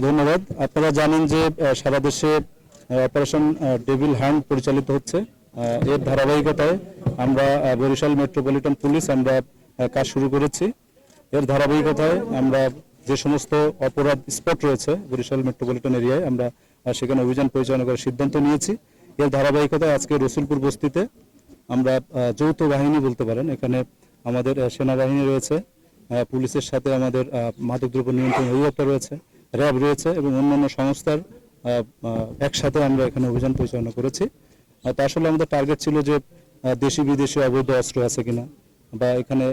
ধন্যবাদ। আপনারা জানেন যে সারা দেশে অপারেশন ডেভিল হ্যান্ড পরিচালিত হচ্ছে। এর ধারাবাহিকতায় আমরা বরিশাল মেট্রোপলিটন পুলিশ আমরা কাজ শুরু করেছি। এর ধারাবাহিকতায় আমরা যে সমস্ত অপরাধ স্পট রয়েছে বরিশাল মেট্রোপলিটন এরিয়ায় আমরা সেখানে অভিযান পরিচালনা করার সিদ্ধান্ত নিয়েছি। এর ধারাবাহিকতায় আজকে রসুলপুর বস্তিতে আমরা যৌথ বাহিনী বলতে পারেন, এখানে আমাদের সেনাবাহিনী রয়েছে। পুলিশের সাথে আমাদের মাদকদ্রব্য নিয়ন্ত্রণ অধিদপ্তর রয়েছে। র্যাব রয়েছে এবং অন্যান্য সংস্থার একসাথে আমরা এখানে অভিযান পরিচালনা করেছি। তা আসলে আমাদের টার্গেট ছিল যে দেশি বিদেশি অবৈধ অস্ত্র আছে কিনা, বা এখানে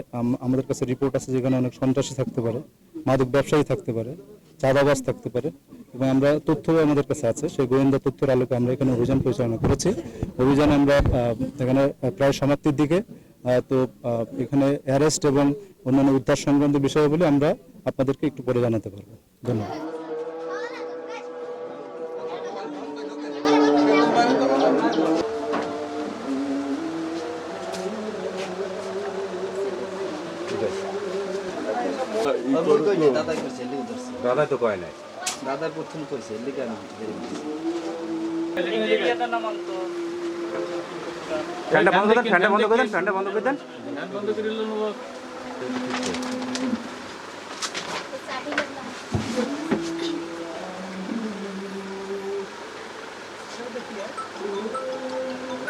আমাদের কাছে রিপোর্ট আছে যেখানে অনেক সন্ত্রাসী থাকতে পারে, মাদক ব্যবসায়ী থাকতে পারে, চাঁদাবাজ থাকতে পারে, এবং আমরা তথ্য আমাদের কাছে আছে, সেই গোয়েন্দা তথ্যের আলোকে আমরা এখানে অভিযান পরিচালনা করেছি। অভিযান আমরা এখানে প্রায় সমাপ্তির দিকে তো আহ, এখানে অ্যারেস্ট এবং অন্যান্য উদ্ধার সংক্রান্ত বিষয়গুলি আমরা আপনাদেরকে একটু পরে জানাতে পারব। ধন্যবাদ। দাদা তো কয় নাই। দাদার প্রথম কইছে ফ্যানটা বন্ধ করেন ফ্যানটা বন্ধ করে দেন ফ্যানটা বন্ধ করে দেন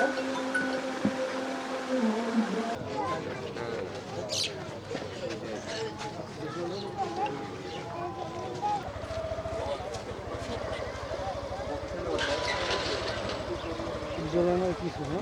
Thank you. জ্বলানোর কিছু না।